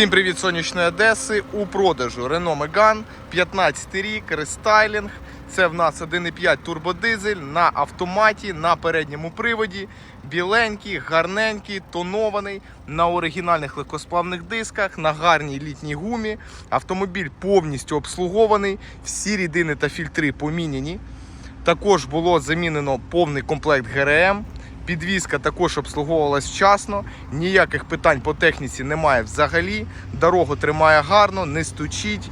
Всім привіт сонячної Одеси. У продажу Renault Megane, 15 рік, рестайлінг. Це в нас 1,5 турбодизель на автоматі, на передньому приводі. Біленький, гарненький, тонований, на оригінальних легкосплавних дисках, на гарній літній гумі. Автомобіль повністю обслугований, всі рідини та фільтри поміняні. Також було замінено повний комплект ГРМ. Підвізка також обслуговувалась вчасно, ніяких питань по техніці немає взагалі. Дорогу тримає гарно, не стучить.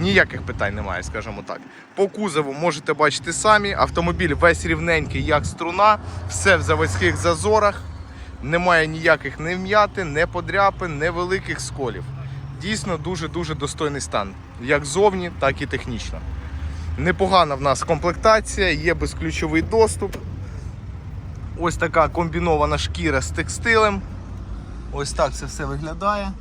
Ніяких питань немає, скажімо так. По кузову можете бачити самі. Автомобіль весь рівненький, як струна, все в заводських зазорах. Немає ніяких не вм'ятин, не подряпин, не великих сколів. Дійсно дуже-дуже достойний стан, як зовні, так і технічно. Непогана в нас комплектація, є безключовий доступ. Ось така комбінована шкіра з текстилем. Ось так це все виглядає.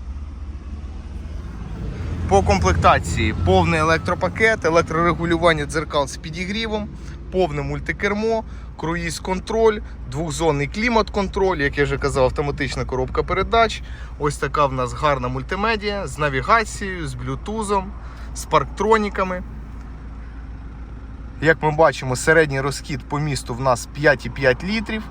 По комплектації повний електропакет, електрорегулювання дзеркал з підігрівом, повне мультикермо, круїз-контроль, двохзонний клімат-контроль, як я вже казав, автоматична коробка передач. Ось така в нас гарна мультимедіа з навігацією, з блютузом, з парктроніками. Як ми бачимо, середній розхід по місту в нас 5,5 літрів.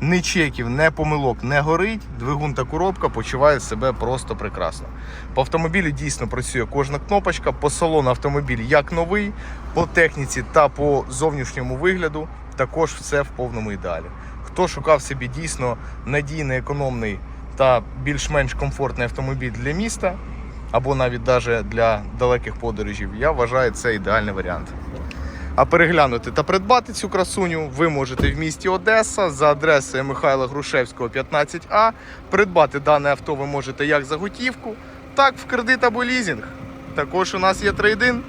Ні чеків, не помилок не горить. Двигун та коробка почувають себе просто прекрасно. По автомобілі дійсно працює кожна кнопочка. По салону автомобіль як новий, по техніці та по зовнішньому вигляду також все в повному ідеалі. Хто шукав собі дійсно надійний, економний та більш-менш комфортний автомобіль для міста, або навіть даже для далеких подорожів, я вважаю це ідеальний варіант. А переглянути та придбати цю красуню ви можете в місті Одеса за адресою Михайла Грушевського, 15А. Придбати дане авто ви можете як за готівку, так в кредит або лізинг. Також у нас є трейдин.